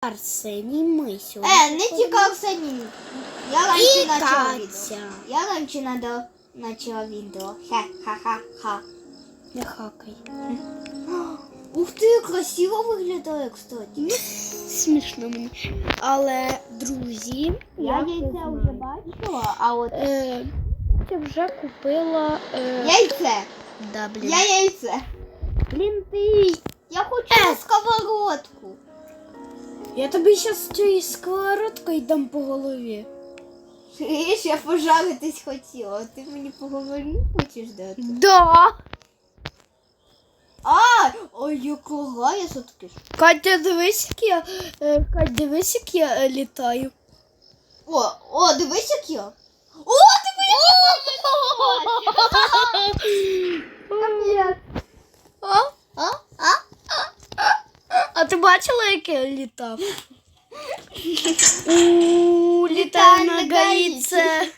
Арсеній, ми сьогодні. Е, не тільки Арсеній. Я раніше почала відео. Катя. Я раніше надо почала відео. Ха-ха-ха-ха. Не хакай. Ух ти, красиво виглядає, кстати. Смішно мені. Але, друзі, Я яйця вже бачила, а от Е, я вже купила. Е, яйце. да, блін. Я яйце. Блін, ти. Я хочу на сковородку. Я тобі зараз цією сковородкою дам по голові. Видиш, я пожаритись хотіла, а ти мені поговори хочеш дати? Да. А, ой, якого я все-таки. Катя, дивись, як я. Е, Катя, дивись, як я е, літаю. О, о, дивись, як я. О, ти моя А? А? А? А ти бачила, як я літав? У, літаю на на гаїце.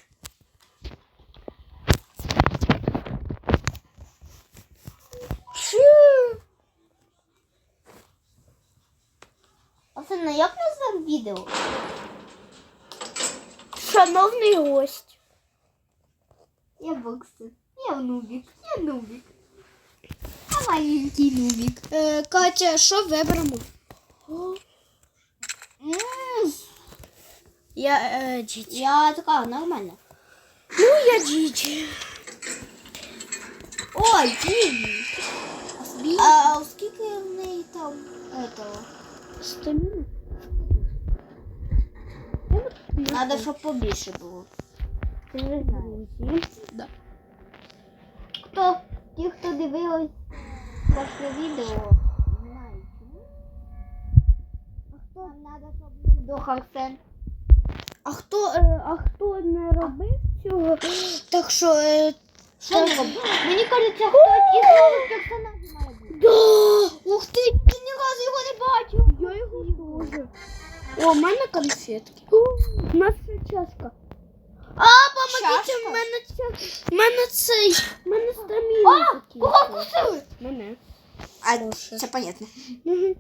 Оксана, як назвав відео? Шановний гость. Я боксер. Я нубік. Я нубік. Маленький нубік. Е, Катя, що виберемо? Я е, діді. Я така нормальна. Ну, я діді. Ой, Діві. А скільки в неї там этого? Стаміна. Надо, щоб побільше було. Да. Хто, ті, хто дивились відео, знають. чому? А хто надо, щоб не здох Арсен? А хто, е, а хто не робив цього? Так що. Е, Що не робив? Мені кажеться, хтось із нових персонажів має бути. да! Ух ти, ти ні разу його не бачив. Я його теж. О, в мене конфетки. У нас ще чашка. А, помогите, Чашка? в мене ця. В мене цей. В мене А, Хороше. це понятно. Мгм.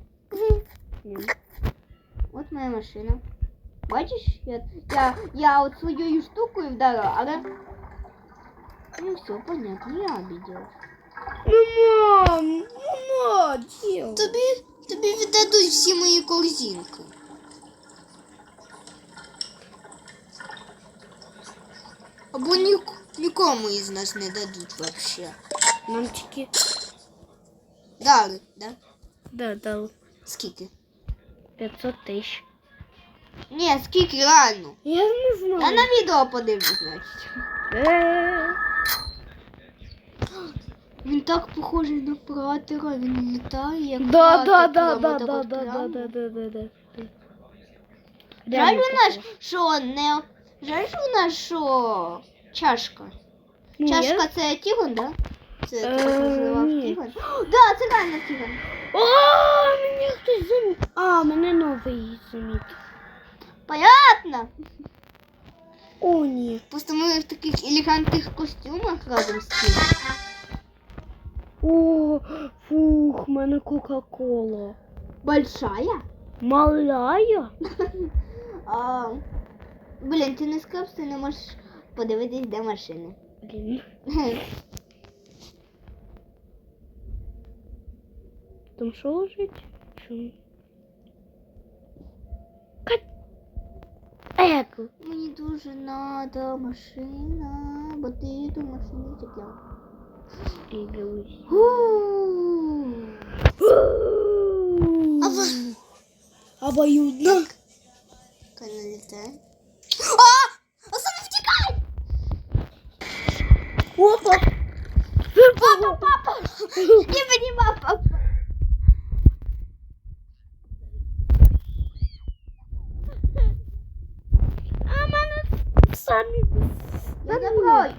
От моя машина. Бачиш, я, я, я от своєю штукою вдарила, але... Ну все, понятно, я обидела. Ну, мам, ну, мам, діл. Тобі, тобі віддадуть всі мої корзинки. Або ні, нікому із нас не дадуть вообще. Нам тільки. Дали, да? Да, дали. Скільки? 500 тисяч. Ні, скільки реально. Я не знаю. Я на відео подивлюсь, значить. Е, Він так похожий на пратера, він літає, як Да, да, пратер, да, прямо да, так да, от да, прямо. да, да, да, да, да. Жаль Реально у нас, що не... Жаль у нас, що чашка. Чашка я- це тігон, да? Це Е, ти називав ні. Да, це реально тігон. О, мене хтось замі... А, мене новий замітив. Понятно? О, ні. Просто ми в таких елегантних костюмах разом з тим. О, фух, в мене Кока-Кола. Большая? Малая? А, блін, ти не що ти не можеш подивитись, де машини. Блін. Там що лежить? Чому? Кат... Еку. Мені дуже надо машина, бо ти ту машину чекав. Ігрусь. Ава. Обоюдно. Коли літає. А! Осана, втікай! Опа. Папа, папа! Не понимаю, папа. А мене самі.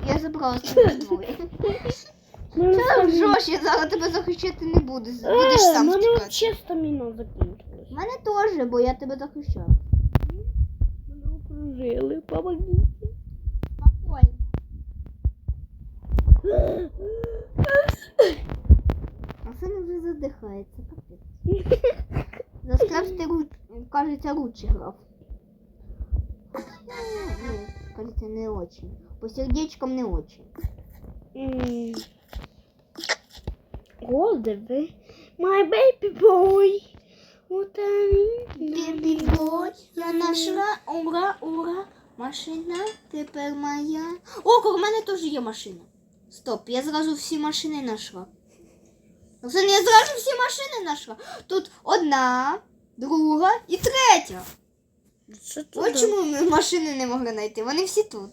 Я забрала, я забрала з. Мене там я зараз тебе захищати не буду. Будеш Е, сам мене втікати. чисто міна закінчилась. У мене теж, бо я тебе захищав. Мене окружили, помогите. Спокійно. А син вже задихається. капець. Заскраб ти Він, кажеться, лучше грав. Ну, кажеться, не очень. По сердечкам не очень. О, диви. My baby boy. Вот я нашла. Ура, ура. Машина тепер моя. О, у мене теж є машина. Стоп, я зразу всі машини знайшла. Оксана, я зразу всі машини знайшла. Тут одна, друга і третя. От чому ми машини не могли знайти. Вони всі тут.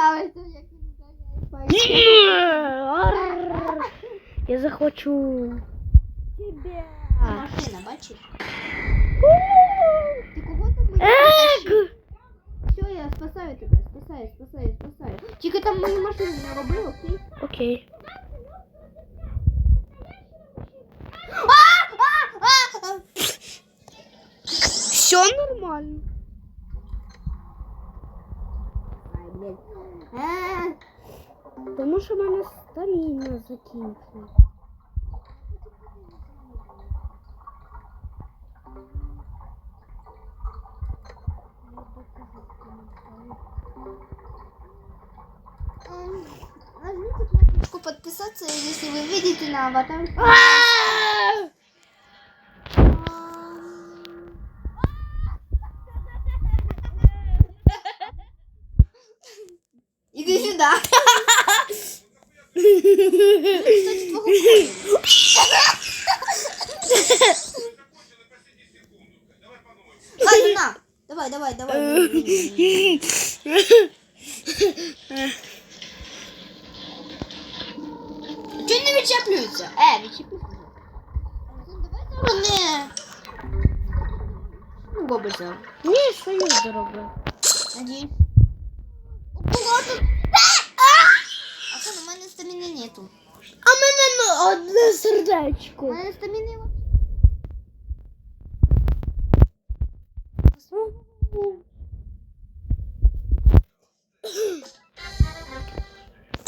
дуже подобається, як він ударяє. Я захочу тебе. Машина, бачиш? Ти кого там мені Ег! Все, я спасаю тебе, спасаю, спасаю, спасаю. Тільки там мою машину не роби, окей? Окей. Все нормально. Ай, блін. Е, Тому що в мене стаміна закінчилась. м, Нажмите кнопочку подписаться, если вы видите на аватар. Ай, на. Давай, давай, давай. Чого не відчеплюється? Е, відчеплюється. Не. Ну, робиться. Ні, свою зроблю. Надіюсь. Аккуратно. А що, у мене стаміни нету. А в мене У сердечко. мене стаміни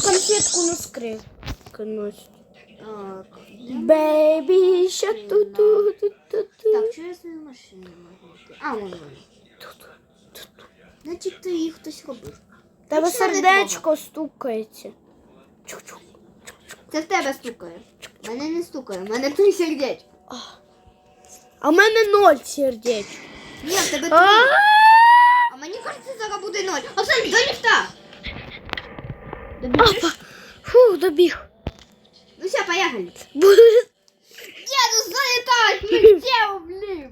Конфетку на скрипку носить. Так. Бейбі, ще ту ту ту ту Так, що я свою машину можу? А, вона. Значить, то її хтось робив. Тебе сердечко стукається. Чук-чук. Це в тебе стукає. В Мене не стукає, в мене три сердечка. А в мене ноль сердечок. Ні, в тебе три. А мені кажеться, зараз буде ноль. Оксан, до ліфта. Добіжиш? Опа. Фух, добіг. Ну все, поехали. Деду, залетай! Миттєво, блін!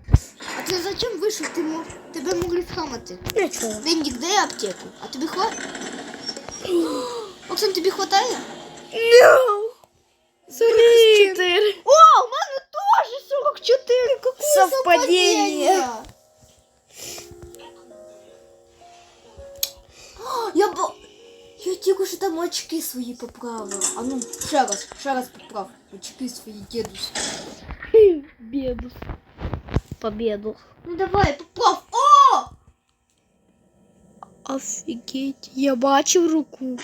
А ти зачем вийшов? Ти мог... Тебе могли схамати. Нічого. Денник, дай аптеку. А тобі хватить? Оксан, тобі хватає? No. 44. О, у мене теж 44. Какое Совпадение. О, Я бо... Я тільки що там очки свої поправила. А ну, ще раз, ще раз поправ. Очки свої дідусь. Беду. Победу. Ну давай, поправ. О! Офігеть, я бачив руку.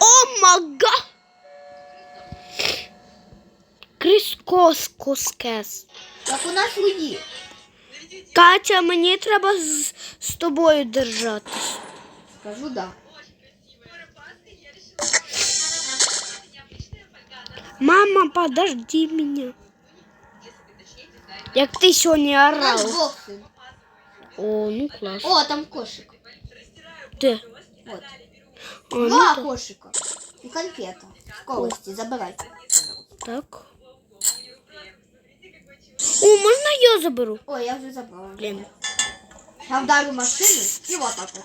О мага! Кріскос коскес. Як у нас руді. Катя, мені треба з, з тобою держатись. Скажу да. Мама, подожди меня. Як ти сьогодні У нас орала. бокси. О, ну клас. О, там кошик. Де? Вот. О, ну Два так. кошика. И конфета. В колости, забирай. так. О, можна я заберу? Ой, я вже забрала. Блін. Я вдарю машину і вот так от.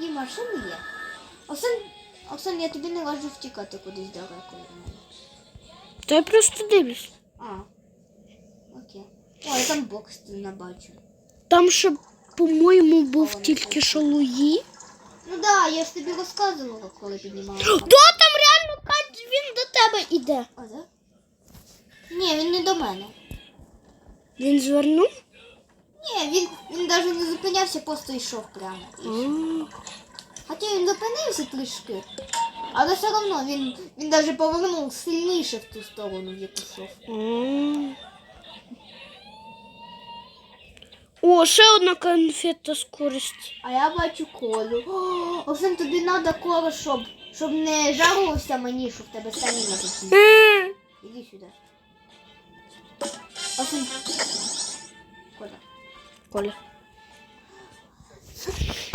І машини є. Оце, Оксан, я тобі не раджу втікати кудись далеко від мене. Та я просто дивлюсь. А. Окей. О, я там бокс не бачу. Там ще, по-моєму, був тільки що Луї. Ну да, я ж тобі розказувала, коли піднімала. То там реально Кать, він до тебе іде. А, да? Ні, він не до мене. Він звернув? Ні, він, він навіть не зупинявся, просто йшов прямо. Хоча він зупинився трішки, але все одно він, він навіть повернув сильніше в ту сторону, в яку йшов. М. О, ще одна конфета з користі. А я бачу колю. О, Оксан, тобі треба коло, щоб, щоб не жарилося мені, щоб тебе станіна закінчилася. Е, Іди сюди. Оксан. Коля. Коля.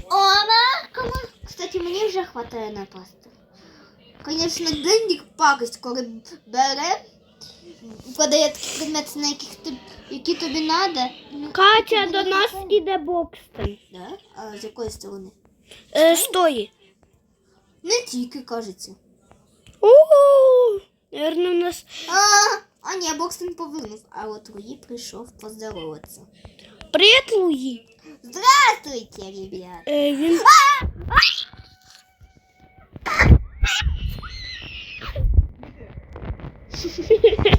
Ома, кому? Кстати, мені вже хватає на пасту. Звісно, денник пакость, коли бере, подає такі предмети, на яких ти, які тобі треба. Катя, до нас іде Бокстон. Да? А з якої сторони? Е, стої. Не тільки, кажеться. Ууу. Наверно, у нас. А, а ні, Бокстон повернув, а от Луї прийшов поздороватися. Привіт, Луї. Здравствуйте, ребят. Е, він.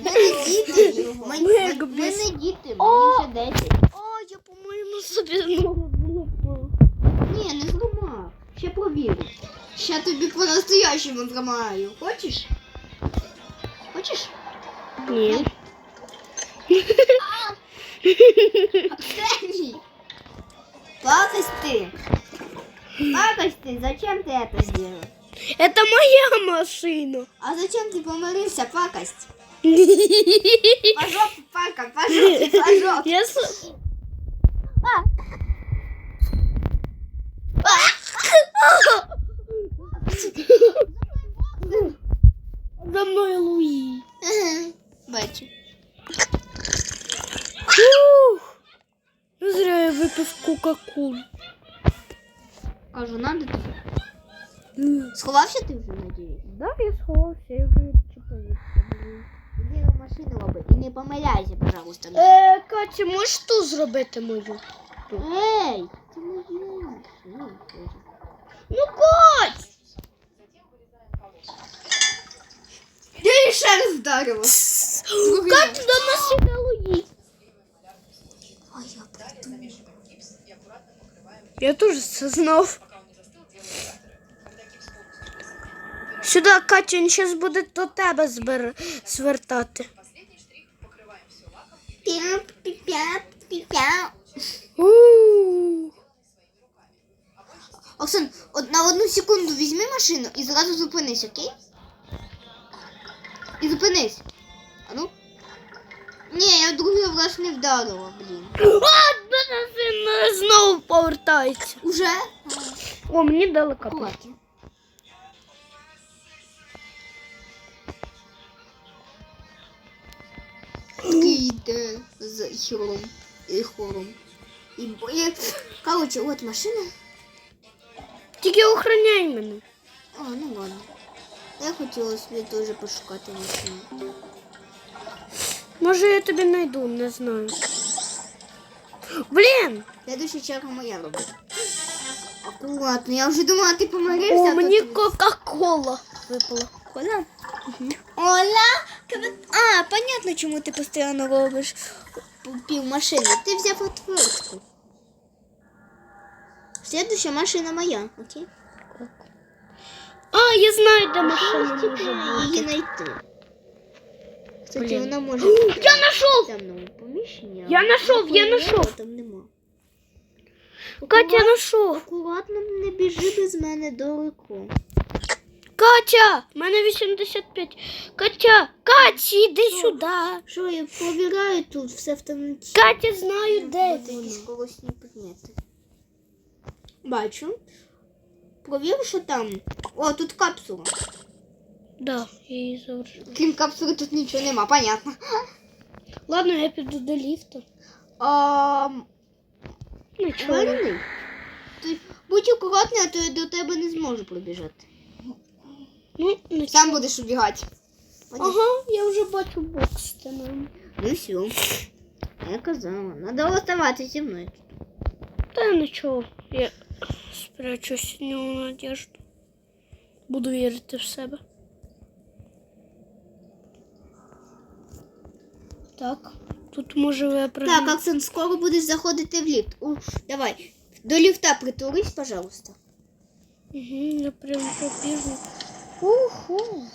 Ми не діти. Ми, ми, ми не діти, мені вже 10. О, я, по-моєму, собі ногу злопав. Ні, не зламав. Ще провірю. Ще тобі по-настоящему зламаю. Хочеш? Хочеш? Ні. Останній. Пакость ты. Пакость ты, зачем ты это сделал? Это моя машина. А зачем ты помолился, пакость? По жопе, пака, по жопе, по жопе. Я с- За мною Луї. Бачу. Ух. Ну, зря я випив Кока-Колу. Кажу, надо тебе. Сховався ти вже, надіюсь? Да, я сховався, я вже чіпаюся. Іди в машину і не помиляйся, пожалуйста. Е, Катя, можеш ту зробити мою? Ей, ти моя машина. Ну, Кать! Я її ще раз вдарила. До нас іде Луї. А я придумала. Я теж це знав. Сюди, Катя, він зараз буде до тебе збер... звертати. Оксан, от на одну секунду візьми машину і зразу зупинись, окей? І зупинись. В другий раз не вдарила, блін. Мене він знову повертається. Уже? О, мені дали капот. Кулаки. Такий йде з хіром і хором. І боє. Короче, от машина. Тільки охороняй мене. А, ну ладно. Я хотіла собі теж пошукати машину. Може я тобі знайду, не знаю. Блін! Следующая черга моя робить. Аккуратно, я вже думала, ти помирився. О, а то мені ти- Кока-Кола випала. Коля? Оля? Кабе- А, понятно, чому ти постійно робиш пів машини. Ти взяв отвертку. Следующая машина моя, окей? А, я знаю, де машина може Її бути. знайти. Кстати, Блін. вона може Я знайшов! темному. Я знайшов, я знайшов. Там нема. Катя, знайшов. Акуратно не біжи без мене далеко. Катя, в мене 85. Катя, Катя, іди сюди. Що я провіряю тут все в темноті. Катя, знаю, де От якісь вона. голосні предмети. Бачу. Провір, що там. О, тут капсула. Да, я її завжди. Крім капсули тут нічого нема, понятно. Ладно, я піду до ліфту. А, Нічого. Вальний. Ти будь акуратний, а то я до тебе не зможу пробіжати. не Сам будеш убігати. Ага, я вже бачу бокс там. Ну все. Я казала, надо оставатися зі мною. Та нічого, я спрячусь в нього надіжду. Буду вірити в себе. Так, тут може випрыгнути. Так, Оксан, скоро будеш заходити в ліфт. У, давай. До ліфта притулись, пожалуйста. Угу, я прям побіжу. Уху.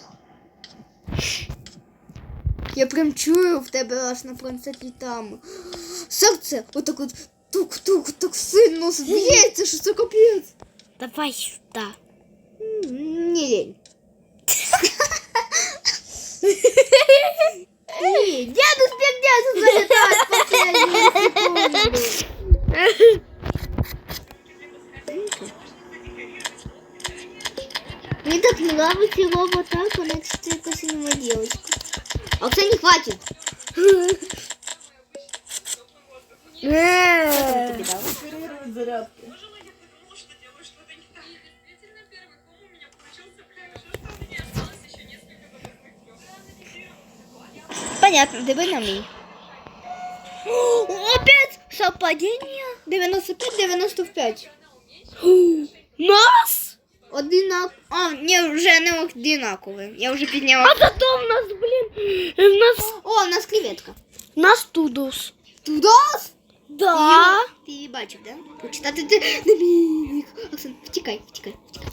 Я прям чую в тебе аж на принципі там. Серце отак от тук-тук, так сильно зб'ється, що це капець. Давай сюди. Не лень. Ні, діду співдясу залітають не секунду. Мне так нравится его так, он это только синего девочка. А кто не хватит? Э. Что. Понятно, диви на мій. Опять совпадение? 95-95. Нас? Одинак... А, ні, вже не одинакове. Я вже А підняла. зато в нас, блін, в нас, О, у нас креветка. нас тудус. Туда? Да. Ти її бачив, да? Почитати ти Домінік. Оксан, втікай, втікай, втікай.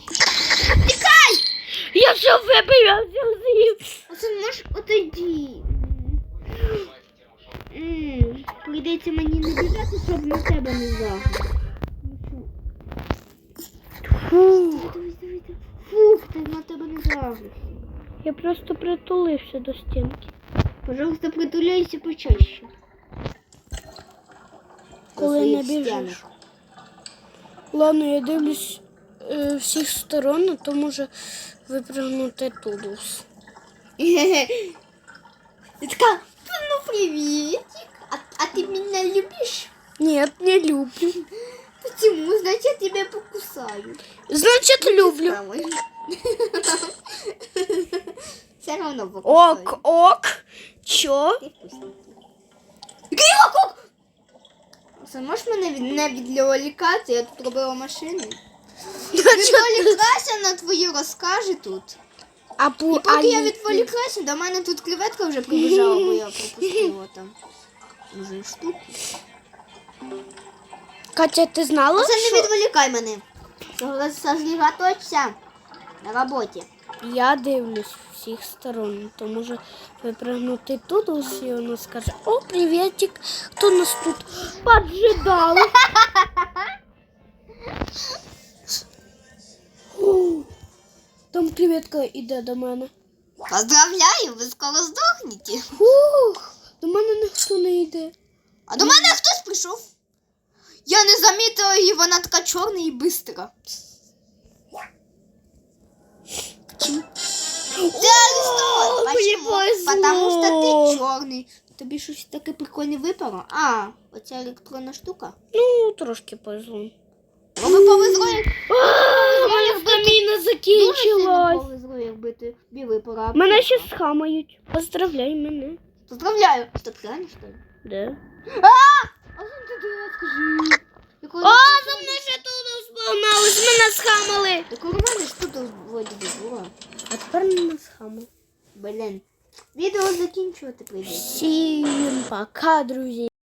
Я все випив, я все з'їв. Оксан, можеш отойди. М, Прийдеться мені не біжати, щоб на тебе не загнати. Фу. Дивись, дивись, дивись. Фух, ти на тебе не загнуть. Я просто притулився до стінки. Пожалуйста, притуляйся почаще. Коли не біжиш. Ладно, я дивлюсь е, всіх сторон, а то може випрыгнути тудус. И такая, ну приветик. А, а ты меня любишь? Ні, не люблю. Почему? Значит, я тебя покусаю. Значить, люблю. Все равно покусаю. Ок, ок. Чо? Ти вкусненький. Криво, кук! Це можеш мене від, не? Я тут робила машини. Відволікайся на твої розкажи тут. А, І пу, поки я а- відволікаюся, до мене тут креветка вже прибіжала, бо я пропустила там. Уже штуку. Катя, ти знала, Це не відволікай мене. Сосредоточься на роботі. я дивлюсь всіх сторон, то може випрыгнути тудус і вона скаже, о, приветик, хто нас тут поджидав? Фу. Там креветка іде до мене. Поздравляю, ви скоро здохнете. Фух, до мене ніхто не йде. А до мене хтось прийшов. Я не замітила її, вона така чорна і бистра. Ти арестован. мені Почему? повезло. Потому що ти чорний. Тобі щось таке прикольне випало? А, оця електронна штука. Ну, трошки повезло. Повезло, як Моя стаміна закінчилась. повезло, якби ти тобі випала. Мене ще схамають. Поздравляй мене. Поздравляю. Що, ти реально, що ли? Де? А що ти дурак, скажи? О, за мною ще тут спогнались, мене схамали. Якого в мене ж тут вроді би було. А тепер мене схамали. Блін. Відео закінчувати прийдеться. Всім пока, друзі.